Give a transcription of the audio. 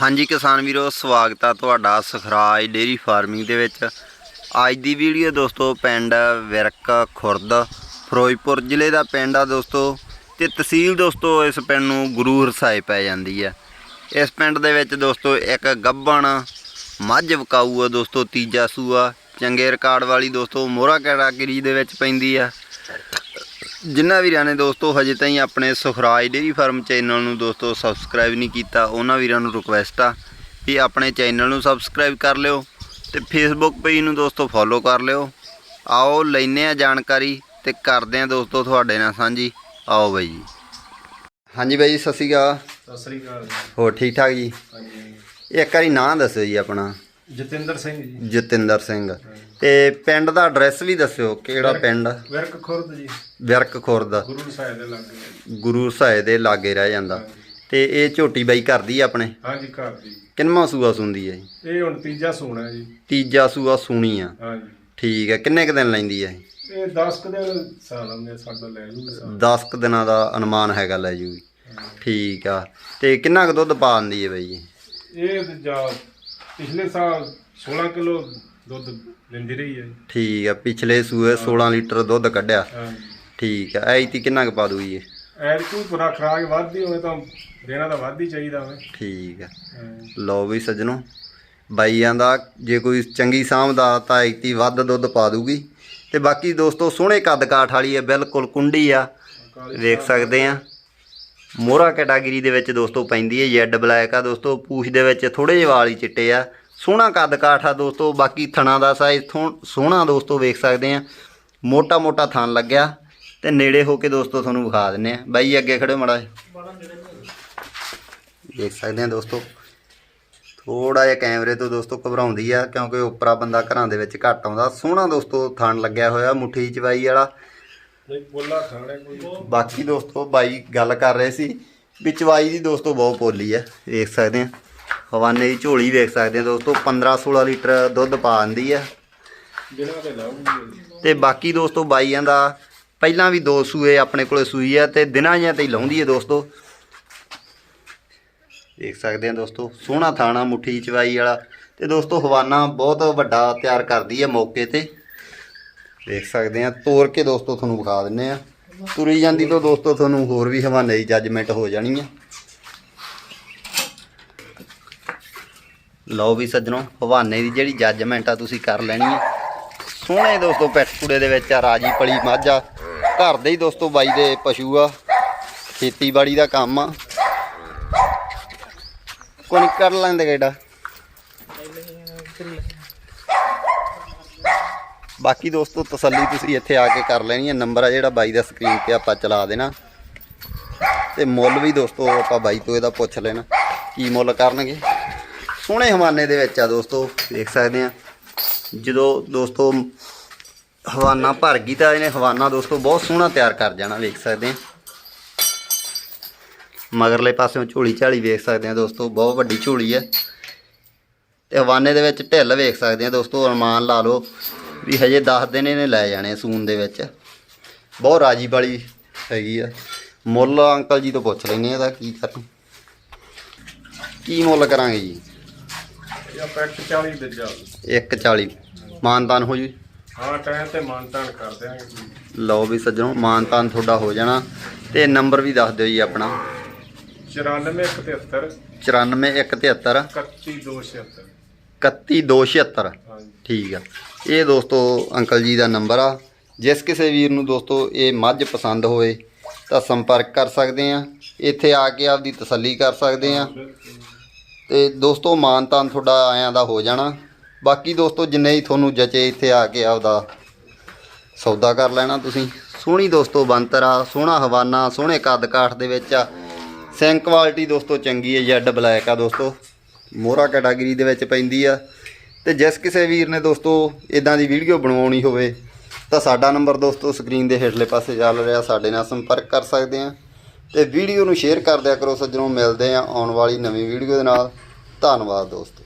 ਹਾਂਜੀ ਕਿਸਾਨ ਵੀਰੋ, ਸਵਾਗਤ ਆ ਤੁਹਾਡਾ ਸਖਰਾਜ ਡੇਰੀ ਫਾਰਮਿੰਗ ਦੇ ਵਿੱਚ। ਅੱਜ ਦੀ ਵੀਡੀਓ ਦੋਸਤੋ ਪਿੰਡ ਵਿਰਕ ਖੁਰਦ, ਫਿਰੋਜ਼ਪੁਰ ਜ਼ਿਲ੍ਹੇ ਦਾ ਪਿੰਡ ਆ ਦੋਸਤੋ ਤੇ ਤਹਿਸੀਲ ਦੋਸਤੋ ਇਸ ਪਿੰਡ ਨੂੰ ਗੁਰੂ ਹਰਸਾਏ ਪੈ ਜਾਂਦੀ ਆ। ਇਸ ਪਿੰਡ ਦੇ ਵਿੱਚ ਦੋਸਤੋ ਇੱਕ ਗੱਬਣ ਮੱਝ ਵਕਾਊ ਆ ਦੋਸਤੋ, ਤੀਜਾ ਸੂਆ, ਚੰਗੇ ਰਿਕਾਰਡ ਵਾਲੀ ਦੋਸਤੋ ਮੋਹਰਾ ਕੈਟਾਗਰੀ ਦੇ ਵਿੱਚ ਪੈਂਦੀ ਆ। ਜਿਨ੍ਹਾਂ ਵੀਰਾਂ ਨੇ ਦੋਸਤੋ ਹਜੇ ਤਾਈਂ ਆਪਣੇ ਸੁਖਰਾਜ ਡੇਰੀ ਫਾਰਮ ਚੈਨਲ ਨੂੰ ਦੋਸਤੋ ਸਬਸਕ੍ਰਾਈਬ ਨਹੀਂ ਕੀਤਾ ਉਹਨਾਂ ਵੀਰਾਂ ਨੂੰ ਰਿਕੁਐਸਟ ਆ ਵੀ ਆਪਣੇ ਚੈਨਲ ਨੂੰ ਸਬਸਕ੍ਰਾਈਬ ਕਰ ਲਿਓ ਤੇ ਫੇਸਬੁੱਕ ਪੇਜ ਨੂੰ ਦੋਸਤੋ ਫੋਲੋ ਕਰ ਲਿਓ। ਆਓ ਲੈਨੇ ਆ ਜਾਣਕਾਰੀ ਤੇ ਕਰਦੇ ਆ ਦੋਸਤੋ ਤੁਹਾਡੇ ਨਾਲ ਸਾਂਝੀ। ਆਓ ਬਾਈ ਜੀ। ਹਾਂਜੀ ਬਾਈ ਜੀ ਸਤਿ ਸ਼੍ਰੀ ਅਕਾਲ। ਸਤਿ ਸ੍ਰੀ ਅਕਾਲ ਹੋਰ ਠੀਕ ਠਾਕ ਜੀ? ਹਾਂਜੀ। ਇੱਕ ਵਾਰੀ ਨਾਂ ਦੱਸੋ ਜੀ ਆਪਣਾ। ਜਤਿੰਦਰ ਸਿੰਘ ਜੀ। ਜਤਿੰਦਰ ਸਿੰਘ। ਤੇ ਪਿੰਡ ਦਾ ਐਡਰੈਸ ਵੀ ਦੱਸਿਓ ਕਿਹੜਾ ਪਿੰਡ? ਵਿਰਕ ਖੁਰਦ ਜੀ। ਵਿਰਕ ਖੁਰਦ। ਗੁਰੂ ਸਾਹਿਬ ਦੇ ਲਾਗੇ। ਗੁਰੂ ਸਾਹਿਬ ਦੇ ਲਾਗੇ ਰਹਿ ਜਾਂਦਾ। ਤੇ ਇਹ ਝੋਟੀ ਬਾਈ ਕਰਦੀ ਆ ਆਪਣੇ? ਹਾਂਜੀ ਘਰ ਦੀ ਕਿੰਨਵਾਂ ਸੂਆ ਸੁੰਦੀ ਹੈ ਜੀ ਇਹ ਹੁਣ ਤੀਜਾ ਸੋਣਾ ਜੀ। ਤੀਜਾ ਸੂਆ ਸੁਣੀ ਆ। ਹਾਂਜੀ। ਠੀਕ ਹੈ ਕਿੰਨੇ ਕੁ ਦਿਨ ਲੈਂਦੀ ਹੈ ਇਹ? 10 ਕੁ ਦਿਨ ਸਾਲਾਂ ਦੇ ਸਾਡਾ ਲੈ ਸਾਲ 10 ਕੁ ਦਿਨਾਂ ਦਾ ਅਨੁਮਾਨ ਹੈਗਾ ਲੈ ਜੂਗੀ। ਠੀਕ ਆ ਤੇ ਕਿੰਨਾ ਕੁ ਦੁੱਧ ਪਾ ਦਿੰਦੀ ਹੈ ਬਾਈ ਜੀ ਇਹ ਜਾ ਪਿਛਲੇ ਸਾਲ 16 ਕਿਲੋ ਦੁੱਧ ਲੈਂਦੀ ਰਹੀ ਹੈ ਜੀ। ਠੀਕ ਆ ਪਿਛਲੇ ਸੂਏ 16 ਲੀਟਰ ਦੁੱਧ ਕੱਢਿਆ। ਹਾਂਜੀ ਠੀਕ ਆ ਐਤੀ ਕਿੰਨਾ ਕੁ ਪਾ ਦੂਗੀ ਇਹ? ਐਰ ਕੋਈ ਪੂਰਾ ਖਰਾਕ ਵੱਧਦੀ ਹੋਵੇ ਤਾਂ ਦੇਣਾ ਤਾਂ ਵੱਧ ਹੀ ਚਾਹੀਦਾ ਹੋਵੇ ਠੀਕ ਆ। ਲਓ ਵੀ ਸੱਜਣੋ ਬਾਈਆਂ ਦਾ ਜੇ ਕੋਈ ਚੰਗੀ ਸਾਂਭਦਾ ਤਾਂ ਐਤੀ ਵੱਧ ਦੁੱਧ ਪਾ ਦੂਗੀ ਤੇ ਬਾਕੀ ਦੋਸਤੋ ਸੋਹਣੇ ਕੱਦ ਕਾਠ ਵਾਲੀ ਹੈ ਬਿਲਕੁਲ ਕੁੰਡੀ ਆ। ਵੇਖ ਸਕਦੇ ਆ। ਮੋਹਰਾ ਕੈਟਾਗਰੀ ਦੇ ਵਿੱਚ ਦੋਸਤੋ ਪੈਂਦੀ ਹੈ ਜੈਡ ਬਲੈਕ ਆ ਦੋਸਤੋ, ਪੂਛ ਦੇ ਵਿੱਚ ਥੋੜੇ ਜਿਹੇ ਵਾਲ ਹੀ ਚਿੱਟੇ ਆ। ਸੋਹਣਾ ਕੱਦ ਕਾਠ ਆ ਦੋਸਤੋ, ਬਾਕੀ ਥਣਾ ਦਾ ਸਾਈਜ਼ ਸੋਹਣਾ ਦੋਸਤੋ ਵੇਖ ਸਕਦੇ ਆ। ਮੋਟਾ ਮੋਟਾ ਥਣ ਲੱਗਿਆ ਤੇ ਨੇੜੇ ਹੋ ਕੇ ਦੋਸਤੋ ਤੁਹਾਨੂੰ ਵਿਖਾ ਦਿੰਨੇ ਆ। ਬਾਈ ਅੱਗੇ ਖੜੋ ਮੜਾ ਦੇਖ ਸਕਦੇ ਆ ਦੋਸਤੋ। ਥੋੜਾ ਜਿਹਾ ਕੈਮਰੇ ਤੋਂ ਦੋਸਤੋ ਘਬਰਾਉਂਦੀ ਆ ਕਿਉਂਕਿ ਉਪਰਾ ਬੰਦਾ ਘਰਾਂ ਦੇ ਵਿੱਚ ਘੱਟ ਆਉਂਦਾ। ਸੋਹਣਾ ਦੋਸਤੋ ਥਣ ਲੱਗਿਆ ਹੋਇਆ ਮੁੱਠੀ ਚਵਾਈ ਵਾਲਾ। ਨਹੀਂ ਬੋਲਾ ਖਾਣੇ ਕੋਈ। ਬਾਕੀ ਦੋਸਤੋ ਬਾਈ ਗੱਲ ਕਰ ਰਹੇ ਸੀ ਵੀ ਚਵਾਈ ਦੀ ਦੋਸਤੋ ਬਹੁਤ ਪੋਲੀ ਹੈ ਵੇਖ ਸਕਦੇ ਆ। ਹਵਾਨੇ ਦੀ ਝੋਲੀ ਵੇਖ ਸਕਦੇ ਆ ਦੋਸਤੋ 15 16 ਲੀਟਰ ਦੁੱਧ ਪਾ ਦਿੰਦੀ ਆ। ਦਿਨਾਂ ਤੇ ਲਾਉਂਗੀ। ਤੇ ਬਾਕੀ ਦੋਸਤੋ ਬਾਈਆਂ ਦਾ ਪਹਿਲਾਂ ਵੀ ਦੋ ਸੂਏ ਆਪਣੇ ਕੋਲੇ ਸੂਈ ਆ ਤੇ ਦਿਨਾਂ ਜਾਂ ਤੇ ਹੀ ਲਾਉਂਦੀ ਹੈ ਦੋਸਤੋ। ਦੇਖ ਸਕਦੇ ਆ ਦੋਸਤੋ ਸੋਹਣਾ ਥਾਣਾ ਮੁੱਠੀ ਚਵਾਈ ਵਾਲਾ। ਤੇ ਦੋਸਤੋ ਹਵਾਨਾ ਬਹੁਤ ਵੱਡਾ ਤਿਆਰ ਕਰਦੀ ਹੈ ਮੌਕੇ ਤੇ। ਦੇਖ ਸਕਦੇ ਆ ਤੋੜ ਕੇ ਦੋਸਤੋ, ਤੁਹਾਨੂੰ ਵਿਖਾ ਦਿੰਨੇ ਆ ਤੁਰੀ ਜਾਂਦੀ ਤੋਂ ਦੋਸਤੋ, ਤੁਹਾਨੂੰ ਹੋਰ ਵੀ ਹਵਾਨੇ ਦੀ ਜੱਜਮੈਂਟ ਹੋ ਜਾਣੀ ਆ। ਲਓ ਵੀ ਸੱਜਣੋ, ਹਵਾਨੇ ਦੀ ਜਿਹੜੀ ਜੱਜਮੈਂਟ ਆ ਤੁਸੀਂ ਕਰ ਲੈਣੀ ਆ। ਸੋਹਣੇ ਦੋਸਤੋ ਪੈਟ ਕੂੜੇ ਦੇ ਵਿੱਚ ਆ, ਰਾਜੀ ਪਲੀ ਮੱਝ ਆ। ਘਰ ਦੇ ਹੀ ਦੋਸਤੋ, ਬਾਈ ਦੇ ਪਸ਼ੂ ਆ। ਖੇਤੀਬਾੜੀ ਦਾ ਕੰਮ ਆ। ਕੋਈ ਨੀ, ਕਰ ਲੈਂਦੇ ਕਿਹੜਾ ਬਾਕੀ ਦੋਸਤੋ, ਤਸੱਲੀ ਤੁਸੀਂ ਇੱਥੇ ਆ ਕੇ ਕਰ ਲੈਣੀ ਹੈ। ਨੰਬਰ ਆ ਜਿਹੜਾ ਬਾਈ ਦਾ ਸਕਰੀਨ ਤੇ ਆਪਾਂ ਚਲਾ ਦੇਣਾ। ਤੇ ਮੁੱਲ ਵੀ ਦੋਸਤੋ, ਆਪਾਂ ਬਾਈ ਤੋਂ ਇਹਦਾ ਪੁੱਛ ਲੈਣਾ। ਕੀ ਮੁੱਲ ਕਰਨਗੇ? ਸੋਹਣੇ ਹਵਾਨੇ ਦੇ ਵਿੱਚ ਆ ਦੋਸਤੋ, ਦੇਖ ਸਕਦੇ ਆ। ਜਦੋਂ ਦੋਸਤੋ, ਹਵਾਨਾ ਭਰ ਗਈ ਤਾਂ ਇਹਨੇ ਹਵਾਨਾ ਦੋਸਤੋ ਬਹੁਤ ਸੋਹਣਾ ਤਿਆਰ ਕਰ ਜਾਣਾ, ਵੇਖ ਸਕਦੇ ਆ। ਮਗਰਲੇ ਪਾਸਿਓਂ ਝੋਲੀ ਝਾਲੀ ਵੇਖ ਸਕਦੇ ਆ ਦੋਸਤੋ, ਬਹੁਤ ਵੱਡੀ ਝੋਲੀ ਹੈ ਤੇ ਹਵਾਨੇ ਦੇ ਵਿੱਚ ਢਿੱਲ ਵੇਖ ਸਕਦੇ ਆ ਦੋਸਤੋ, ਅਰਮਾਨ ਲਾ ਲਓ। ਵੀ ਹਜੇ 10 ਦਿਨ ਇਹਨੇ ਲੈ ਜਾਣੇ ਸੂਨ ਦੇ ਵਿੱਚ। ਬਹੁਤ ਰਾਜੀ ਵਾਲੀ ਹੈਗੀ ਆ। ਮੁੱਲ ਅੰਕਲ ਜੀ ਤੋਂ ਪੁੱਛ ਲੈਨੇ ਇਹਦਾ ਕੀ ਕਰਾਂ ਕੀ ਮੁੱਲ ਕਰਾਂਗੇ ਜੀ? ਇਹ ਪੈਕਟ 40 ਦੇ ਜਾ 140 ਮਾਨਤਾਨ ਹੋ ਜੀ ਹਾਂ ਟਾਈਮ ਤੇ ਮਾਨਤਾਨ ਕਰ ਦਿਆਂਗੇ। ਲਓ ਵੀ ਸੱਜਣੋ ਮਾਨਤਾਨ ਤੁਹਾਡਾ ਹੋ ਜਾਣਾ। ਤੇ ਨੰਬਰ ਵੀ ਦੱਸ ਦਿਓ ਜੀ ਆਪਣਾ। 94 94173 31276 31276 ਹਾਂਜੀ। ਠੀਕ ਆ। ਇਹ ਦੋਸਤੋ ਅੰਕਲ ਜੀ ਦਾ ਨੰਬਰ ਆ। ਜਿਸ ਕਿਸੇ ਵੀਰ ਨੂੰ ਦੋਸਤੋ ਇਹ ਮੱਝ ਪਸੰਦ ਹੋਵੇ ਤਾਂ ਸੰਪਰਕ ਕਰ ਸਕਦੇ ਆ। ਇੱਥੇ ਆ ਕੇ ਆਪਦੀ ਤਸੱਲੀ ਕਰ ਸਕਦੇ ਆ। ਤੇ ਦੋਸਤੋ ਮਾਨਤਾਨ ਤੁਹਾਡਾ ਆਇਆਂ ਦਾ ਹੋ ਜਾਣਾ। ਬਾਕੀ ਦੋਸਤੋ ਜਿੰਨੇ ਹੀ ਤੁਹਾਨੂੰ ਜਚੇ ਇੱਥੇ ਆ ਕੇ ਆਪਦਾ ਸੌਦਾ ਕਰ ਲੈਣਾ ਤੁਸੀਂ। ਸੋਹਣੀ ਦੋਸਤੋ ਬੰਤਰ ਆ, ਸੋਹਣਾ ਹਵਾਨਾ, ਸੋਹਣੇ ਕੱਦ ਕਾਠ ਦੇ ਵਿੱਚ ਆ। ਸੈਂਕ ਕੁਆਲਿਟੀ ਦੋਸਤੋ ਚੰਗੀ ਹੈ, ਜੈਡ ਬਲੈਕ ਆ ਦੋਸਤੋ। ਮੋਹਰਾ ਕੈਟਾਗਰੀ ਦੇ ਵਿੱਚ ਪੈਂਦੀ ਆ। ਤੇ ਜਿਸ ਕਿਸੇ ਵੀਰ ਨੇ ਦੋਸਤੋ ਇਦਾਂ ਦੀ ਵੀਡੀਓ ਬਣਵਾਉਣੀ ਹੋਵੇ, ਤਾਂ ਸਾਡਾ ਨੰਬਰ ਦੋਸਤੋ ਸਕਰੀਨ ਦੇ ਹੇਠਲੇ ਪਾਸੇ ਚੱਲ ਰਿਹਾ, ਸਾਡੇ ਨਾਲ ਸੰਪਰਕ ਕਰ ਸਕਦੇ ਆ ਤੇ ਵੀਡੀਓ ਨੂੰ ਸ਼ੇਅਰ ਕਰ ਦਿਆ ਕਰੋ ਸੱਜਣੋਂ, ਮਿਲਦੇ ਆ ਆਉਣ ਵਾਲੀ ਨਵੀਂ ਵੀਡੀਓ ਦੇ ਨਾਲ। ਧੰਨਵਾਦ ਦੋਸਤੋ।